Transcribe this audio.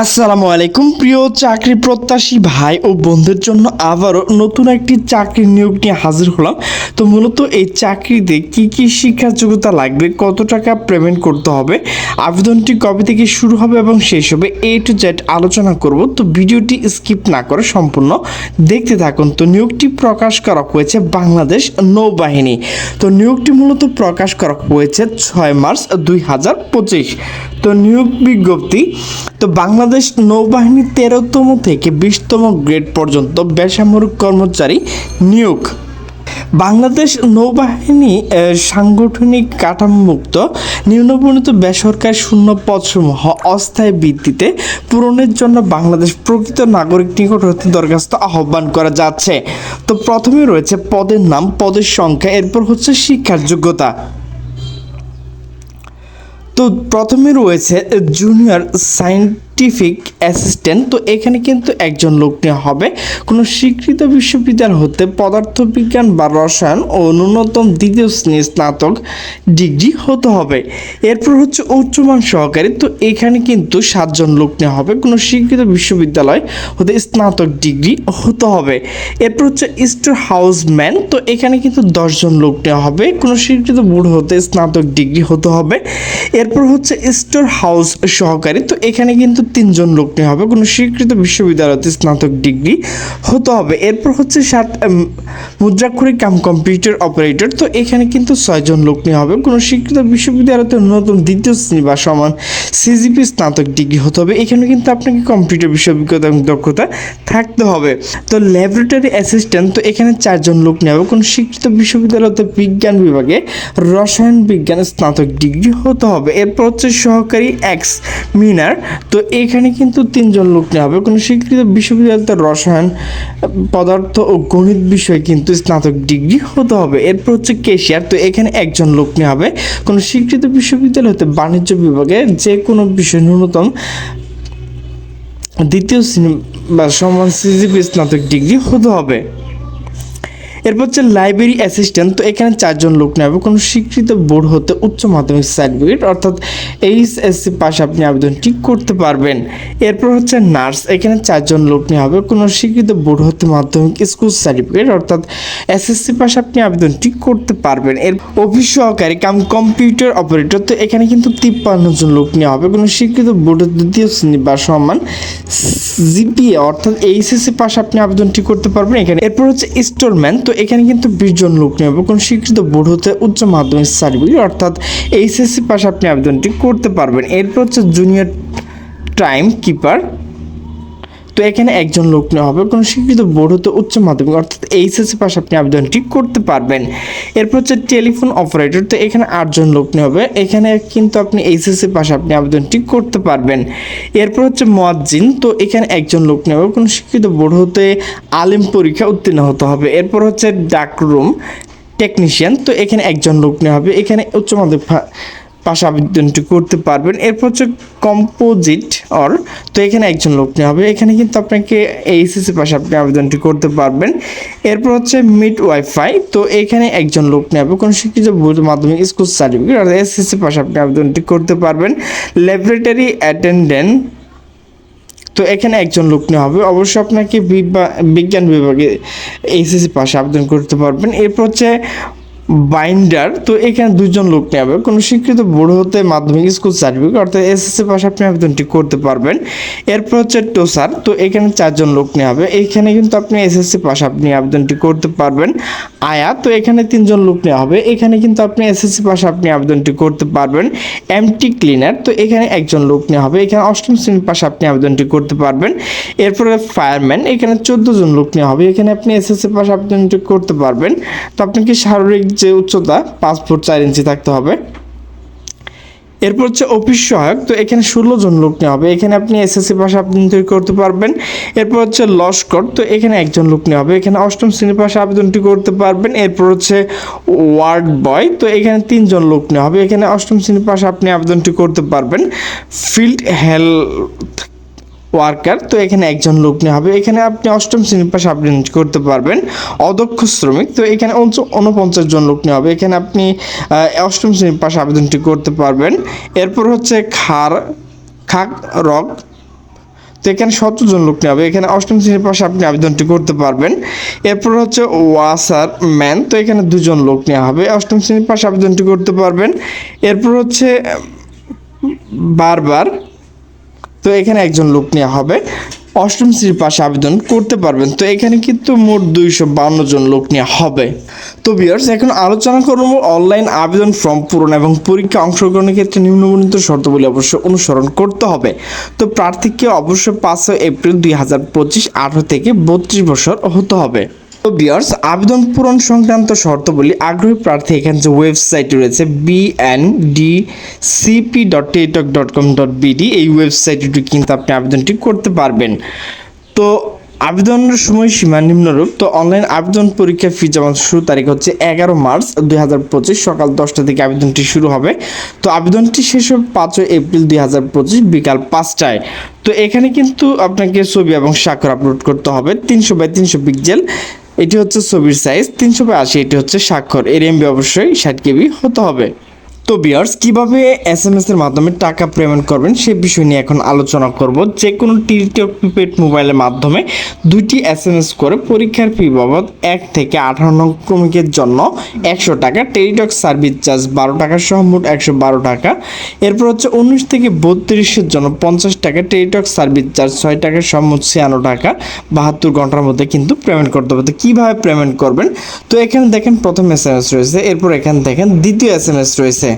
আসসালামু আলাইকুম, প্রিয় চাকরি প্রত্যাশী ভাই ও বন্ধুদের জন্য আবারও নতুন একটি চাকরির নিয়োগ নিয়ে হাজির হলাম। তো মূলত এই চাকরিতে কি কি শিক্ষার যোগ্যতা লাগবে, কত টাকা পেমেন্ট করতে হবে, আবেদনটি কবে থেকে শুরু হবে এবং শেষ হবে এ টু জেড আলোচনা করব। তো ভিডিওটি স্কিপ না করে সম্পূর্ণ দেখতে থাকুন। তো নিয়োগটি প্রকাশ করা হয়েছে বাংলাদেশ নৌবাহিনী। তো নিয়োগটি মূলত প্রকাশ করা হয়েছে ছয় মার্চ দুই হাজার পঁচিশ। তো নিয়োগ বিজ্ঞপ্তি, তো বাংলাদেশ নৌবাহিনী তেরোতম থেকে বিশতম গ্রেড পর্যন্ত বেসামরিক কর্মচারী নিয়োগ। বাংলাদেশ নৌবাহিনী সাংগঠনিক কাঠামোমুক্ত, নিম্নবর্ণিত বেসরকারি শূন্য পদসমূহ অস্থায়ী ভিত্তিতে পূরণের জন্য বাংলাদেশ প্রকৃত নাগরিক নিকট হতে দরখাস্ত আহ্বান করা যাচ্ছে। তো প্রথমে রয়েছে পদের নাম, পদের সংখ্যা, এরপর হচ্ছে শিক্ষার যোগ্যতা। তো প্রথমে রয়েছে জুনিয়র সায়েন্টিফিক অ্যাসিস্ট্যান্ট তো এখানে কিন্তু একজন লোক নেওয়া হবে। কোনো স্বীকৃত বিশ্ববিদ্যালয় হতে পদার্থবিজ্ঞান বা রসায়ন ও ন্যূনতম দ্বিতীয় শ্রেণির স্নাতক ডিগ্রি হতে হবে। এরপর হচ্ছে উচ্চমান সহকারী, তো এখানে কিন্তু সাতজন লোক নেওয়া হবে। কোনো স্বীকৃত বিশ্ববিদ্যালয় হতে স্নাতক ডিগ্রি হতে হবে। এরপর হচ্ছে স্টোর হাউসম্যান তো এখানে কিন্তু দশজন লোক নেওয়া হবে। কোনো স্বীকৃত বোর্ড হতে স্নাতক ডিগ্রি হতে হবে। এরপর হচ্ছে স্টোর হাউস সহকারী, তো এখানে কিন্তু তিনজন লোক নেওয়া হবে, কোনো স্বীকৃত বিশ্ববিদ্যালয়তে স্নাতক ডিগ্রি হতে হবে। এরপর হচ্ছে সাত মুদ্রাক্ষরিক কাম কম্পিউটার অপারেটর, তো এখানে কিন্তু ছয়জন লোক নিয়ে হবে, কোনো স্বীকৃত বিশ্ববিদ্যালয়তে নতুন দ্বিতীয় শ্রেণি বা সমান সিজিপি স্নাতক ডিগ্রি হতে হবে। এখানে কিন্তু আপনাকে কম্পিউটার বিষয় অভিজ্ঞতা এবং দক্ষতা থাকতে হবে। তো ল্যাবরেটরি অ্যাসিস্ট্যান্ট, তো এখানে চারজন লোক নিয়ে হবে, কোনো স্বীকৃত বিশ্ববিদ্যালয়তে বিজ্ঞান বিভাগে রসায়ন বিজ্ঞান স্নাতক ডিগ্রি হতে হবে। এরপর হচ্ছে সহকারী এক্স মিনার, তো এখানে কিন্তু তিনজন লোক নেওয়া হবে। কোনো স্বীকৃত বিশ্ববিদ্যালয়তে রসায়ন, পদার্থ ও গণিত বিষয়ে কিন্তু স্নাতক ডিগ্রি হতে হবে। এরপর হচ্ছে কেশিয়ার, তো এখানে একজন লোক নেওয়া হবে। কোনো স্বীকৃত বিশ্ববিদ্যালয় হতে বাণিজ্য বিভাগে যে কোনো বিষয় ন্যূনতম দ্বিতীয় বা সমান সিজিপি স্নাতক ডিগ্রি হতে হবে। এরপর হচ্ছে লাইব্রেরি অ্যাসিস্ট্যান্ট তো এখানে চারজন লোক নেবে কোনো স্বীকৃত বোর্ড হতে উচ্চ মাধ্যমিক সার্টিফিকেট অর্থাৎ এইচএসসি পাস আপনি আবেদনটি করতে পারবেন। এরপর হচ্ছে নার্স এখানে চারজন লোক নেওয়া হবে। কোনো স্বীকৃত বোর্ড হতে মাধ্যমিক স্কুল সার্টিফিকেট অর্থাৎ এসএসসি পাস আপনি আবেদনটি করতে পারবেন। এর অফিস সহকারী কাম কম্পিউটার অপারেটর তো এখানে কিন্তু তিপ্পান্ন জন লোক নেওয়া হবে। কোনো স্বীকৃত বোর্ডের দ্বিতীয় শ্রেণি বা সমান জিপিএ অর্থাৎ এইচএসসি পাস আপনি আবেদনটি করতে পারবেন। এখানে এরপর হচ্ছে স্টোরম্যান তো এখানে কিন্তু বিশ জন লোক নেবে কোন শিক্ষিত বোর্ড হতে উচ্চ মাধ্যমিক সার্টিফিকেট অর্থাৎ এইচএসসি পাশে আপনি আবেদনটি করতে পারবেন। এরপর হচ্ছে জুনিয়র টাইম কিপার তো এখানে একজন লোক নেওয়া হবে। কোনো স্বীকৃত বোর্ড হতে উচ্চ মাধ্যমিক অর্থাৎ এইচএসসি পাস আপনি আবেদনটি করতে পারবেন। এরপর হচ্ছে টেলিফোন অপারেটর, তো এখানে আটজন লোক নেওয়া হবে। এখানে কিন্তু আপনি এইচএসসি পাস আপনি আবেদনটি করতে পারবেন। এরপর হচ্ছে মোয়াজ্জিন, তো এখানে একজন লোক নেওয়া হবে। কোনো শিক্ষিত বোর্ড হতে আলিম পরীক্ষা উত্তীর্ণ হতে হবে। এরপর হচ্ছে ডাকরুম টেকনিশিয়ান, তো এখানে একজন লোক নেওয়া হবে। এখানে উচ্চ মাধ্যমিক পাশে আবেদনটি করতে পারবেন। এরপর হচ্ছে কম্পোজিট অর তো এখানে একজন লোক নেওয়া হবে। এখানে কিন্তু আপনাকে এইচএসসি পাশে আপনি আবেদনটি করতে পারবেন। এরপর হচ্ছে মিড ওয়াইফাই তো এখানে একজন লোক নেওয়া হবে। কোনো শিক্ষিত মাধ্যমিক স্কুল সার্টিফিকেট অর্থাৎ এসএসসি পাশে আপনি আবেদনটি করতে পারবেন। ল্যাবরেটরি অ্যাটেন্ডেন্ট তো এখানে একজন লোক নেওয়া হবে। অবশ্যই আপনাকে বিজ্ঞান বিভাগে এইচএসসি পাশে আবেদন করতে পারবেন। এরপর হচ্ছে বাইন্ডার তো এখানে দুজন লোক নেওয়া হবে কোনো স্বীকৃত বোর্ড হতে মাধ্যমিক স্কুল সার্টিফিকেট অর্থাৎ এসএসসি পাশে আপনি আবেদনটি করতে পারবেন। এরপর হচ্ছে টোসার, তো এখানে চারজন লোক নেওয়া হবে এখানে কিন্তু আপনি এসএসসি পাশে আপনি আবেদনটি করতে পারবেন। আয়া, তো এখানে তিনজন লোক নেওয়া হবে। এখানে কিন্তু আপনি এসএসসি পাশে আপনি আবেদনটি করতে পারবেন। এমটি ক্লিনার তো এখানে একজন লোক নেওয়া হবে। এখানে অষ্টম শ্রেণির পাশে আপনি আবেদনটি করতে পারবেন। এরপরে ফায়ারম্যান এখানে চোদ্দ জন লোক নেওয়া হবে। এখানে আপনি এসএসসি পাশে আবেদনটি করতে পারবেন। তো আপনাকে শারীরিক যে উচ্চতা, পাঁচ ফুট চার ইঞ্চি থাকতে হবে। এরপর হচ্ছে অফিস সহায়ক, তো এখানে ষোলো জন লোক নেওয়া হবে। এখানে আপনি এসএসসি পাশে আবেদন তৈরি করতে পারবেন। এরপর হচ্ছে লস্কর তো এখানে একজন লোক নেওয়া হবে। এখানে অষ্টম শ্রেণির পাশে আবেদনটি করতে পারবেন। এরপর হচ্ছে ওয়ার্ড বয়, তো এখানে তিনজন লোক নেওয়া হবে। এখানে অষ্টম শ্রেণির পাশে আপনি আবেদনটি করতে পারবেন। ফিল্ড হেলথ ওয়ার্কার তো এখানে একজন লোক নেওয়া হবে। এখানে আপনি অষ্টম শ্রেণির পাশে আবেদন করতে পারবেন। অদক্ষ শ্রমিক, তো এখানে উনপঞ্চাশ জন লোক নেওয়া হবে। এখানে আপনি অষ্টম শ্রেণির পাশে আবেদনটি করতে পারবেন। এরপর হচ্ছে খার, খাক রক তো এখানে সতেরো জন লোক নেওয়া হবে। এখানে অষ্টম শ্রেণির পাশে আপনি আবেদনটি করতে পারবেন। এরপর হচ্ছে ওয়াসার ম্যান, তো এখানে দুজন লোক নেওয়া হবে। অষ্টম শ্রেণির পাশে আবেদনটি করতে পারবেন। এরপর হচ্ছে বারবার তো এখানে একজন লোক নেওয়া হবে। অষ্টম শ্রেণির পাশে আবেদন করতে পারবেন। তো এখানে কিন্তু মোট দুইশো বান্ন জন লোক নেওয়া হবে। তো বিয়ার্স এখন আলোচনা করব অনলাইন আবেদন ফর্ম পূরণ এবং পরীক্ষা অংশগ্রহণের ক্ষেত্রে নিম্নবর্ণিত শর্তাবলী অবশ্যই অনুসরণ করতে হবে। তো প্রার্থীকে অবশ্যই পাঁচই এপ্রিল দুই হাজার পঁচিশ আঠারো থেকে বত্রিশ বছর হতে হবে। তো বিয়ার্স, আবেদন পূরণ সংক্রান্ত শর্তাবলী আগ্রহী প্রার্থী এখানে যে ওয়েবসাইট রয়েছে BND CP dot Teletalk dot com dot BD এই ওয়েবসাইটটি কিন্তু আপনি আবেদনটি করতে পারবেন। তো, আবেদনের সময়সীমা নিম্নরূপ, তো অনলাইন আবেদন পরীক্ষা ফি জমা শুরু তারিখ হচ্ছে এগারো মার্চ দুই হাজার পঁচিশ, সকাল দশটা থেকে আবেদনটি শুরু হবে। তো আবেদনটি শেষ হবে পাঁচই এপ্রিল দুই হাজার পঁচিশ বিকাল পাঁচটায়। তো এখানে কিন্তু আপনাকে ছবি এবং স্বাক্ষর আপলোড করতে হবে, তিনশো বাই তিনশো পিক্সেল এটি হচ্ছে ছবির সাইজ তিনশো বাই আশি এটি হচ্ছে স্বাক্ষর। এর এমবি অবশ্যই ষাট কেবি হতে হবে। তো বিয়ার্স, কীভাবে এস এম এস এর মাধ্যমে টাকা পেমেন্ট করবেন সে বিষয় নিয়ে এখন আলোচনা করব। যে কোনো টিকটক প্রিপেড মোবাইলের মাধ্যমে দুইটি এস এম এস করে পরীক্ষার ফি বাবদ এক থেকে আঠারো নং ক্রমিকের জন্য একশো টাকা, টেলিটক সার্ভিস চার্জ বারো টাকা সহ মোট একশো বারো টাকা। এরপর হচ্ছে উনিশ থেকে বত্রিশের জন্য পঞ্চাশ টাকা, টেলিটক সার্ভিস চার্জ ছয় টাকা সহ মোট ছিয়ান্ন টাকা। বাহাত্তর ঘণ্টার মধ্যে কিন্তু পেমেন্ট করতে হবে। তো কীভাবে পেমেন্ট করবেন? তো এখানে দেখেন প্রথম এস এম এস রয়েছে, এরপর এখানে দেখেন দ্বিতীয় এস এম এস রয়েছে।